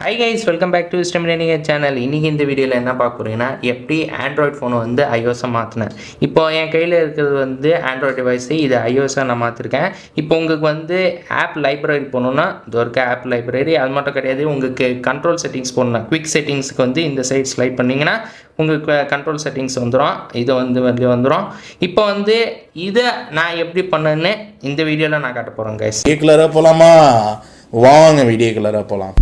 Hi guys welcome back to ஸ்டெமினிய channel இன்றைக்கி இந்த வீடியோவில் என்ன பார்க்க போகிறீங்கன்னா எப்படி ஆண்ட்ராய்ட் ஃபோனை வந்து ஐஓஸாக மாற்றினேன் இப்போ என் கையில் இருக்கிறது வந்து ஆண்ட்ராய்ட் டிவைஸு இது ஐஓஸாக நான் மாற்றிருக்கேன் இப்போ உங்களுக்கு வந்து ஆப் லைப்ரரி போகணுன்னா இது இருக்க ஆப் லைப்ரரி அது மட்டும் கிடையாது உங்களுக்கு கண்ட்ரோல் செட்டிங்ஸ் போடணும். குவிக் செட்டிங்ஸ்க்கு வந்து இந்த சைட் ஸ்லைட் பண்ணிங்கன்னா உங்களுக்கு கண்ட்ரோல் செட்டிங்ஸ் வந்துடும் இது வந்து வெளியே வந்துடும் இப்போ வந்து இதை நான் எப்படி பண்ணேன்னு இந்த வீடியோவில் நான் காட்ட போகிறேன் கைஸ் வீடியோ கலராக போகலாமா வாங்க வீடியோ கலராக போகலாம்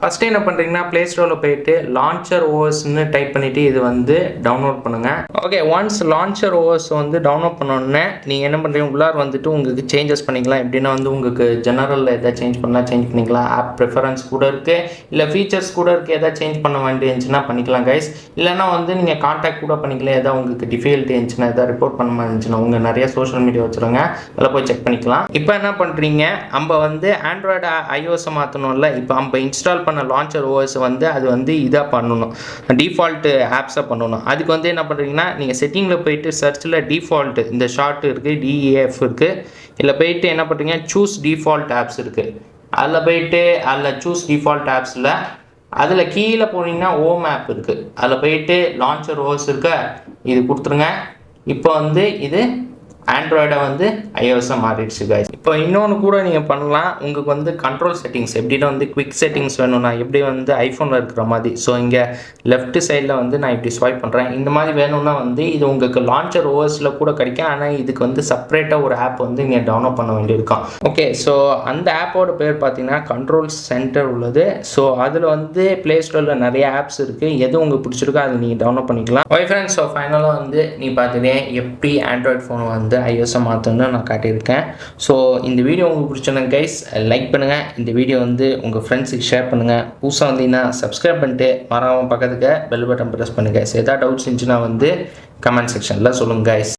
ஃபஸ்ட்டு என்ன பண்ணுறீங்கன்னா ப்ளே ஸ்டோரில் போயிட்டு லான்ச்சர் ஓஎஸ்ன்னு டைப் பண்ணிவிட்டு இது வந்து டவுன்லோட் பண்ணுங்கள் ஓகே ஒன்ஸ் லான்ச்சர் ஓஎஸ் வந்து டவுன்லோட் பண்ணோடனே நீங்கள் என்ன பண்ணுறீங்க உள்ளார் வந்துட்டு உங்களுக்கு சேஞ்சஸ் பண்ணிக்கலாம். எப்படின்னா வந்து உங்களுக்கு ஜெனரலில் எதாவது சேஞ்ச் பண்ணால் சேஞ்ச் பண்ணிக்கலாம். ஆப் ப்ரிஃபரன்ஸ் கூட இருக்குது இல்லை ஃபீச்சர்ஸ் கூட இருக்குது எதாவது சேஞ்ச் பண்ண வேண்டிய இருந்துச்சுன்னா பண்ணிக்கலாம் கைஸ் இல்லைனா வந்து நீங்கள் காண்டாக்ட் கூட பண்ணிக்கலாம். எதாவது உங்களுக்கு டிஃபிகல்ட்டி இருந்துச்சுன்னா எதாவது ரிப்போர்ட் பண்ண இருந்துச்சுன்னா உங்கள் நிறைய சோஷியல் மீடியா வச்சுருங்க. அதில் போய் செக் பண்ணிக்கலாம். இப்போ என்ன பண்ணுறீங்க நம்ம வந்து ஆண்ட்ராய்டு ஐஓஎஸை மாற்றணும்ல இப்போ நம்ம இன்ஸ்டால் பண்ண லான்ச்சர் ஓஎஸ் வந்து அது வந்து இதாக பண்ணணும். டிஃபால்ட்டு ஆப்ஸை பண்ணணும். அதுக்கு வந்து என்ன பண்ணுறீங்கன்னா நீங்கள் செட்டிங்கில் போயிட்டு சர்ச்சில் டிஃபால்ட்டு இந்த ஷார்ட் இருக்குது டிஏஎஃப் இருக்குது இதில் போயிட்டு என்ன பண்ணுறீங்க சூஸ் டிஃபால்ட் ஆப்ஸ் இருக்குது அதில் போயிட்டு அதில் சூஸ் டிஃபால்ட் ஆப்ஸில் அதில் கீழே போனீங்கன்னா ஓம் ஆப் இருக்குது அதில் போயிட்டு லான்ச்சர் ஓஎஸ் இருக்க இது கொடுத்துருங்க. இப்போ வந்து இது ஆண்ட்ராய்டை வந்து ஐஓஎஸாக மாறிடுச்சு காய்ஸ் இப்போ இன்னொன்று கூட நீங்கள் பண்ணலாம். உங்களுக்கு வந்து கண்ட்ரோல் செட்டிங்ஸ் எப்படின்னா வந்து குவிக் செட்டிங்ஸ் வேணும்னா எப்படி வந்து ஐஃபோனில் இருக்கிற மாதிரி. ஸோ இங்கே லெஃப்ட் சைடில் வந்து நான் இப்படி ஸ்வைப் பண்ணுறேன் இந்த மாதிரி வேணும்னா வந்து இது உங்களுக்கு லான்ச்சர் ஓஎஸில் கூட கிடைக்கும். ஆனால் இதுக்கு வந்து செப்பரேட்டாக ஒரு ஆப் வந்து நீங்கள் டவுன்லோட் பண்ண வேண்டியிருக்கும். ஓகே ஸோ அந்த ஆப்போட பேர் பார்த்தீங்கன்னா கண்ட்ரோல் சென்டர் உள்ளது. ஸோ அதில் வந்து ப்ளே ஸ்டோரில் நிறைய ஆப்ஸ் இருக்குது எது உங்களுக்கு பிடிச்சிருக்கோ அதை நீங்கள் டவுன்லோட் பண்ணிக்கலாம். ஒய் ஃப்ரெண்ட்ஸ் ஸோ ஃபைனலாக வந்து நீ பார்த்தீங்கன்னா எப்படி ஆண்ட்ராய்ட் ஃபோன் வந்து ஐஎஸ்எம் மாற்றணும்னு நான் காட்டியிருக்கேன். ஸோ இந்த வீடியோ உங்களுக்கு பிடிச்சிருந்தேன் கைஸ் லைக் பண்ணுங்கள் இந்த வீடியோ வந்து உங்கள் ஃப்ரெண்ட்ஸுக்கு ஷேர் பண்ணுங்கள் புதுசாக வந்தீங்கன்னா சப்ஸ்கிரைப் பண்ணிட்டு மறக்காம பக்கத்துக்கு பெல் பட்டன் ப்ரெஸ் பண்ணுங்கள் எதாவது டவுட்ஸ் இருந்துச்சுன்னா வந்து கமெண்ட் செக்ஷனில் சொல்லுங்கள் கைஸ்